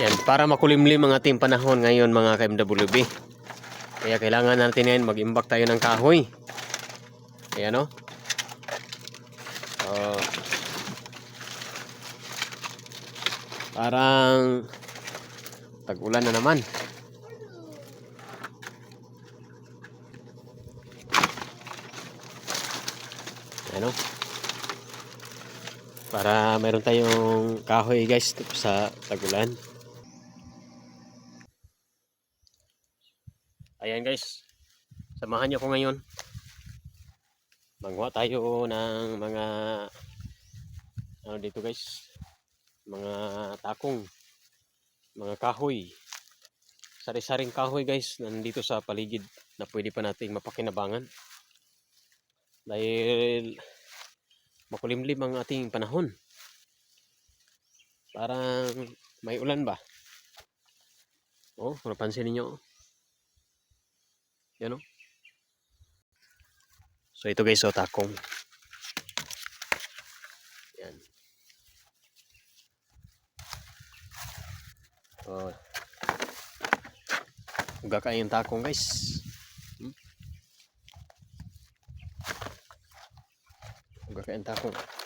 Yan, para makulimlim ang ating panahon ngayon mga ka-MWB. Kaya kailangan natin ngayon mag-imbak tayo ng kahoy. Ayan o. Oh. Parang tag-ulan na naman. Ayan o. Para meron tayong kahoy guys sa tagulan. Ayan guys. Samahan niyo ko ngayon. Mangwa tayo ng mga ano dito guys. Mga takong. Mga kahoy. Sari-saring kahoy guys nandito sa paligid na pwede pa nating mapakinabangan. Dahil makulimlim ang ating panahon. Parang may ulan ba? Oh, napansin ninyo. Yan oh. So ito guys, oh, takong. Yan. Oh. Uga kayong takong guys. Hmm? Uga kayong takong.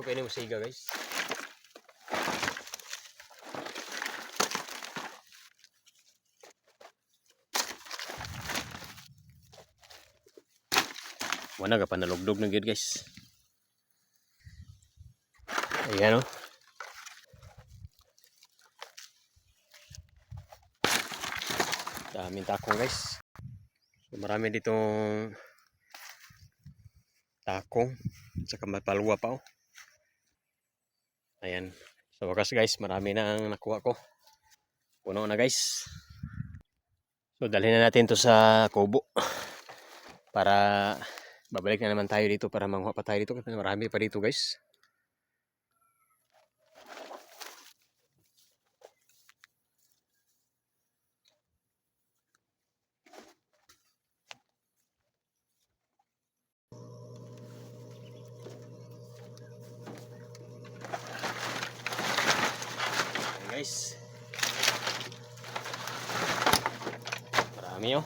So kayo mo siga guys. Wala ka pa nalugdog na gid guys. Ayan o. Daming takong guys. So, marami ditong takong. Saka mapalwa pa oh. Ayan. Sa wakas guys, marami na ang nakuha ko. Puno na guys. So dalhin na natin to sa kubo. Para babalik na naman tayo dito para manguha pa tayo dito. Marami pa dito guys. Ayan guys. Marami oh.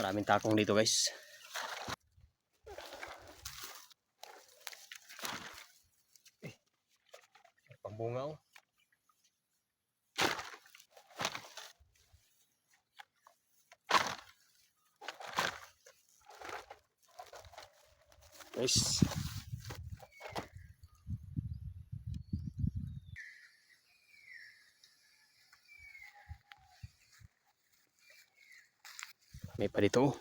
Maraming takong dito guys. Pambunga oh. Guys. May pa dito.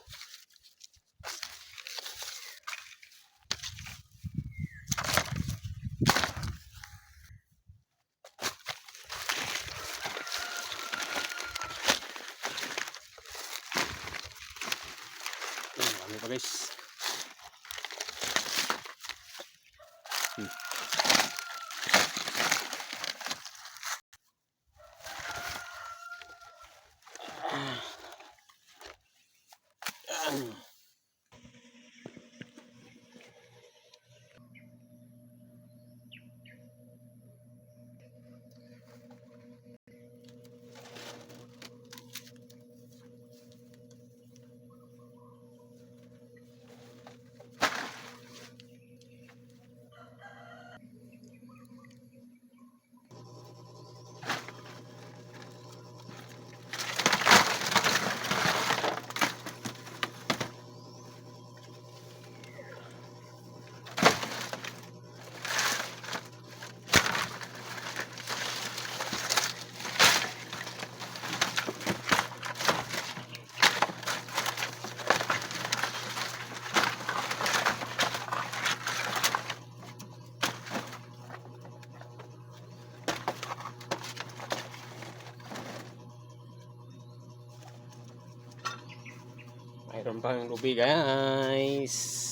Marami pa guys. Hmm. Mayroon pang lubi guys.